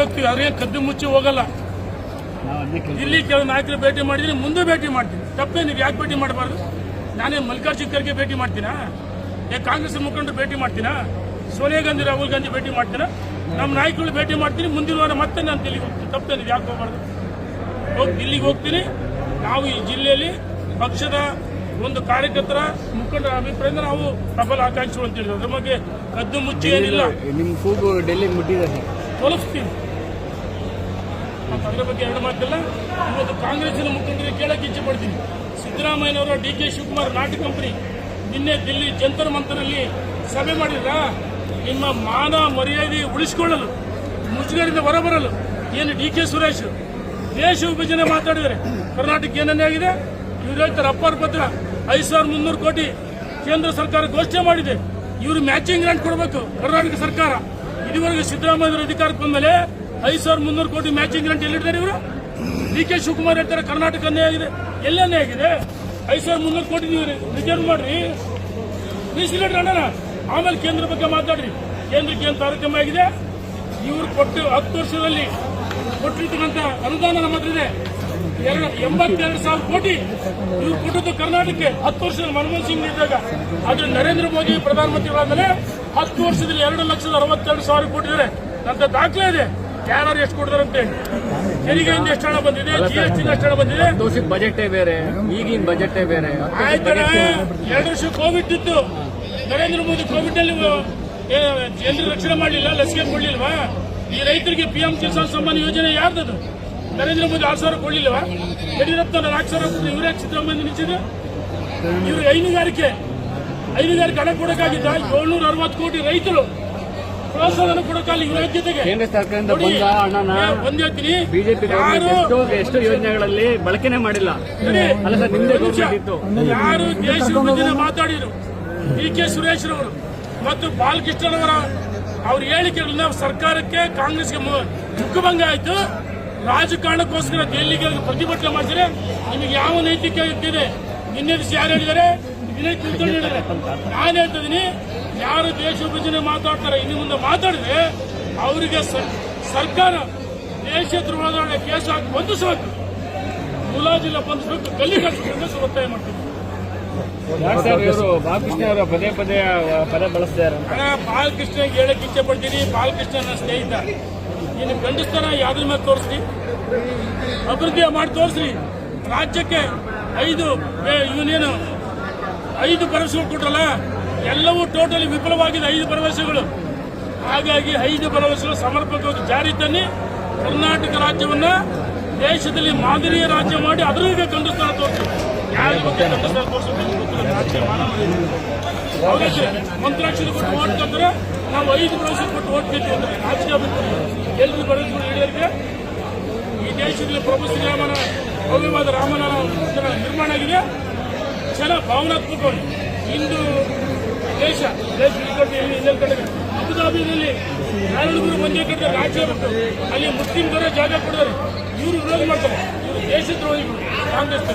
ಹೋಗ್ತೀವಿ ಅವ್ರೇನು ಕದ್ದು ಮುಚ್ಚಿ ಹೋಗಲ್ಲ. ಇಲ್ಲಿ ಕೆಲವು ನಾಯಕರು ಭೇಟಿ ಮಾಡಿದ್ರೆ ಮುಂದೆ ಭೇಟಿ ಮಾಡ್ತೀನಿ. ತಪ್ಪೇ, ನೀವು ಯಾಕೆ ಭೇಟಿ ಮಾಡಬಾರ್ದು? ನಾನೇ ಮಲ್ಲಿಕಾರ್ಜುನ ಖರ್ಗೆ ಭೇಟಿ ಮಾಡ್ತೀನಾ? ಏ, ಕಾಂಗ್ರೆಸ್ ಮುಖಂಡರು ಭೇಟಿ ಮಾಡ್ತೀನಾ? ಸೋನಿಯಾ ಗಾಂಧಿ, ರಾಹುಲ್ ಗಾಂಧಿ ಭೇಟಿ ಮಾಡ್ತೀನಾ? ನಮ್ಮ ನಾಯಕರು ಭೇಟಿ ಮಾಡ್ತೀನಿ, ಮುಂದಿನ ವಾರ ಮತ್ತೆ ನಾನು ದಿಲ್ಲಿಗೆ ಹೋಗ್ತೀನಿ. ತಪ್ಪೇ, ನೀವು ಯಾಕೆ ಹೋಗಬಾರ್ದು? ಹೋಗಿ ದಿಲ್ಲಿಗೆ ಹೋಗ್ತೀನಿ. ನಾವು ಈ ಜಿಲ್ಲೆಯಲ್ಲಿ ಪಕ್ಷದ ಒಂದು ಕಾರ್ಯಕರ್ತರ ಮುಖಂಡರ ಅಭಿಪ್ರಾಯದಿಂದ ನಾವು ಪ್ರಬಲ ಆಕಾಂಕ್ಷಿಗಳು ಅಂತ ಹೇಳಿದ್ರು. ಅದ್ರ ಬಗ್ಗೆ ಕದ್ದು ಮುಚ್ಚಿ ಏನಿಲ್ಲ. ನಿಮ್ಮ ಕೂಗು ಡೆಲ್ಲಿಗೆ ಮುಟ್ಟಿದೆ ಸರ್ ತೋರಿಸ್ತೀನಿ ಅದರ ಬಗ್ಗೆ ಎರಡು ಮಾತಿಲ್ಲ. ಇವತ್ತು ಕಾಂಗ್ರೆಸ್ಸಿನ ಮುಖಂಡರಿಗೆ ಕೇಳಕ್ಕೆ ಇಚ್ಛೆ ಪಡ್ತೀನಿ. ಸಿದ್ದರಾಮಯ್ಯನವರ ಡಿ ಕೆ ಶಿವಕುಮಾರ್ ನಾಟಕ ಕಂಪನಿ. ನಿನ್ನೆ ದಿಲ್ಲಿ ಜಂತರ್ ಮಂತರಲ್ಲಿ ಸಭೆ ಮಾಡಿದ್ರ? ನಿಮ್ಮ ಮಾನ ಮರ್ಯಾದೆ ಉಳಿಸಿಕೊಳ್ಳಲು, ಮುಜುಗರಿಂದ ಹೊರಬರಲು ಏನು ಡಿ ಕೆ ಸುರೇಶ್ ದೇಶ ವಿಭಜನೆ ಮಾತಾಡಿದರೆ ಕರ್ನಾಟಕ ಏನನ್ನೇ ಆಗಿದೆ? ಇವ್ರು ಹೇಳ್ತಾರೆ ಅಪ್ಪರ್ ಪತ್ರ ಐದು ಸಾವಿರದ ಮುನ್ನೂರು ಕೋಟಿ ಕೇಂದ್ರ ಸರ್ಕಾರ ಘೋಷಣೆ ಮಾಡಿದೆ. ಇವರು ಮ್ಯಾಚಿಂಗ್ ಗ್ರಾಂಟ್ ಕೊಡಬೇಕು ಕರ್ನಾಟಕ ಸರ್ಕಾರ. ಇದುವರೆಗೆ ಸಿದ್ದರಾಮಯ್ಯ ಅಧಿಕಾರಕ್ಕೆ ಬಂದಮೇಲೆ ಐದು ಸಾವಿರದ ಮುನ್ನೂರು ಕೋಟಿ ಮ್ಯಾಚಿಂಗ್ ಗ್ರಾಂಟ್ ಎಲ್ಲಿದ್ದಾರೆ ಇವರು? ಡಿ ಕೆ ಶಿವಕುಮಾರ್ ಹೇಳ್ತಾರೆ ಕರ್ನಾಟಕ ಅನ್ಯಾಯ ಆಗಿದೆ. ಎಲ್ಲನೇ ಆಗಿದೆ? ಐದು ಸಾವಿರದ ಮುನ್ನೂರು ಕೋಟಿ ನೀವು ರಿಸರ್ವ್ ಮಾಡ್ರಿ. ಮೀಸಲಿಡ್ರಿ ಅಣ್ಣ ಆಮೇಲೆ ಕೇಂದ್ರ ಬಗ್ಗೆ ಮಾತಾಡ್ರಿ. ಕೇಂದ್ರಕ್ಕೆ ಏನು ತಾರತಮ್ಯ ಆಗಿದೆ? ಇವರು ಕೊಟ್ಟು ಹತ್ತು ವರ್ಷದಲ್ಲಿ ಕೊಟ್ಟಿರ್ತಕ್ಕಂಥ ಅನುದಾನ ನಮ್ಮ ಹತ್ರ ಇದೆ. ಎಂಬತ್ತೆರಡು ಸಾವಿರ ಕೋಟಿ ಇವ್ರು ಕೊಟ್ಟದ್ದು ಕರ್ನಾಟಕಕ್ಕೆ ಹತ್ತು ವರ್ಷದಲ್ಲಿ ಮನಮೋಹನ್ ಸಿಂಗ್ ಇದ್ದಾಗ ಅದು ನರೇಂದ್ರ ಮೋದಿ ಪ್ರಧಾನಮಂತ್ರಿಗಳಾದ್ಮೇಲೆ ಹತ್ತು ವರ್ಷದಲ್ಲಿ ಎರಡು ಲಕ್ಷದ ಅರವತ್ತೆರಡು ಸಾವಿರ ಕೊಟ್ಟಿದ್ದಾರೆ ನಂತರ ದಾಖಲೆ ಇದೆ. ಯಾರು ಎಷ್ಟು ಕೊಡ್ತಾರೆ ಅಂತ ಹೇಳಿ. ತೆರಿಗೆಯಿಂದ ಎಷ್ಟು ಹಣ ಬಂದಿದೆ? ಜಿ ಎಸ್ ಟಿ ಎಷ್ಟು ಹಣ ಬಂದಿದೆ? ವರ್ಷದ ಬಜೆಟೇ ಬೇರೆ ಈಗಿನ ಬಜೆಟೇ ಬೇರೆ. ಎರಡು ವರ್ಷ ಕೋವಿಡ್ ಇತ್ತು. ನರೇಂದ್ರ ಮೋದಿ ಕೋವಿಡ್ ಅಲ್ಲಿ ಜನರು ರಕ್ಷಣೆ ಮಾಡಲಿಲ್ಲ ಲಸಿಕೆ ಕೊಡ್ಲಿಲ್ವಾ? ಈ ರೈತರಿಗೆ ಪಿ ಎಂ ಕಿಸಾನ್ ಸಮ್ಮಾನ್ ಯೋಜನೆ ಯಾರ್ದದು? ನರೇಂದ್ರ ಮೋದಿ ಆರು ಸಾವಿರ ಕೊಡಲಿಲ್ಲವ ಯಡಿಯೂರಪ್ಪ ನಾಲ್ಕು ಸಾವಿರ ಕೊಟ್ಟು ಇವರೇ ಸಿದ್ದರಾಮಯ್ಯ ನಿಂತಿದೆ ಇವರು ಹೈನುಗಾರಿಕೆ ಹೈನುಗಾರಿಕೆ ಹಣ ಕೊಡಕ್ಕಾಗಿದ್ದ ಏಳ್ನೂರ ಅರವತ್ತು ಕೋಟಿ ರೈತರು ಪ್ರೋತ್ಸಾಹನ ಕೊಡೋಕ್ಕಾಗಲಿ ಇವರ ಜೊತೆಗೆ ಕೇಂದ್ರ ಸರ್ಕಾರದಿಂದ ಬಂದ ಹಣನ ಏ, ಒಂದ್ ಹೇಳ್ತೀನಿ ಬಿಜೆಪಿ ಎಷ್ಟು ಎಷ್ಟು ಯೋಜನೆಗಳಲ್ಲಿ ಬಳಕೆನೆ ಮಾಡಿಲ್ಲ. ಅಲ್ಲ ಸರ್ ನಿಮ್ದೇ. ಗೌರ್ಮೆಂಟ್ ಇತ್ತು. ಯಾರು ದೇಶ ವಿಭಜನೆ ಮಾತಾಡಿದ್ರು? ಡಿ ಕೆ ಸುರೇಶ್ ರವರು. ಮತ್ತು ಬಾಲಕೃಷ್ಣನವರ ಅವ್ರ ಹೇಳಿಕೆಗಳನ್ನ ಸರ್ಕಾರಕ್ಕೆ ಕಾಂಗ್ರೆಸ್ಗೆ ಮುಖಭಂಗ ಆಯ್ತು. ರಾಜಕಾರಣಕ್ಕೋಸ್ಕರ ದೆಹಲಿಗೆ ಹೋಗಿ ಪ್ರತಿಭಟನೆ ಮಾಡಿದರೆ ನಿಮಗೆ ಯಾವ ನೈತಿಕ ಇದೆ ನಿನ್ನೆ ದಿವಸ ಯಾರು ಹೇಳಿದ್ದಾರೆ? ನಿನ್ನೆ ತಿಳ್ಕೊಂಡು ಹೇಳಿದ್ದಾರೆ. ನಾನು ಹೇಳ್ತಿದ್ದೀನಿ ಯಾರು ದೇಶ ವಿಭಜನೆ ಮಾತಾಡ್ತಾರೆ ಇನ್ನು ಮುಂದೆ ಮಾತಾಡಿದ್ರೆ ಅವರಿಗೆ ಸರ್ಕಾರ ದೇಶ ದ್ರೋಹದ ಕೇಸ್ ಹಾಕಿ ಬಂಧಿಸಬೇಕು ಮುಲಾಜಿಲ್ಲ ಬಂಧಿಸಬೇಕು ಗಲ್ಲಿ ಅಂತ ಒತ್ತಾಯ ಇವರು ಬಾಲಕೃಷ್ಣ ಅವರ ಪದೇ ಪದೇ ಪದೇ ಬಳಸ್ತಾರೆ ಬಾಲಕೃಷ್ಣ ಹೇಳಕ್ಕೆ ಇಚ್ಛೆ ಪಡ್ತೀನಿ ಬಾಲಕೃಷ್ಣ ನನ್ನ ಸ್ನೇಹಿತ. ನೀನು ಗಂಡಸ್ತನ ಯಾವ್ದ್ರ ಮೇಲೆ ತೋರಿಸ್ರಿ? ಅಭಿವೃದ್ಧಿ ಮಾಡಿ ತೋರಿಸ್ರಿ. ರಾಜ್ಯಕ್ಕೆ ಐದು ಇವನೇನು ಐದು ಭರವಸೆಗಳು ಕೊಟ್ರಲ್ಲ, ಎಲ್ಲವೂ ಟೋಟಲಿ ವಿಫಲವಾಗಿದೆ ಐದು ಭರವಸೆಗಳು. ಹಾಗಾಗಿ ಐದು ಭರವಸೆಗಳು ಸಮರ್ಪಕವಾಗಿ ಜಾರಿ ತನ್ನಿ, ಕರ್ನಾಟಕ ರಾಜ್ಯವನ್ನ ದೇಶದಲ್ಲಿ ಮಾದರಿಯ ರಾಜ್ಯ ಮಾಡಿ ಅದರೂ ಈಗ ಖಂಡಿಸ್ತಾನ ತೋರಿಸಿ ಲಕ್ಷದ ಕೊಟ್ಟು ಓಟ್ ನಾವು ಐದು ಭರವಸೆ ಕೊಟ್ಟು ಗೆದ್ದು ಅಂದ್ರೆ ರಾಜಕೀಯ ಎಲ್ಲರೂ ಭರವಸೆಗಳು ಹಿಡಿಯೋರಿಗೆ ಈ ದೇಶದಲ್ಲಿ ಪ್ರಭು ಶ್ರೀರಾಮನ ಭವ್ಯವಾದ ರಾಮನ ನಿರ್ಮಾಣ ಆಗಿದೆ ಜನ ಭಾವನಾತ್ಮಕವಾಗಿ ಇಂದು ದೇಶ ದೇಶ ಕಡೆ ಇಲ್ಲಿ ಕಡೆ ಅಬುದಾಬಿನಲ್ಲಿ ನಾರಾಯಣಗುರು ಒಂದೇ ಕಡೆ ರಾಜ್ಯ ಬಿಟ್ಟು ಅಲ್ಲಿ ಮುಸ್ಲಿಮ್ಗರೇ ಜಾಗ ಕೊಡೋರು. ಇವರು ವಿರೋಧ ಮಾಡ್ತಾರೆ. ಇವರು ದೇಶದ್ರೋಹಿಗಳು ಕಾಂಗ್ರೆಸ್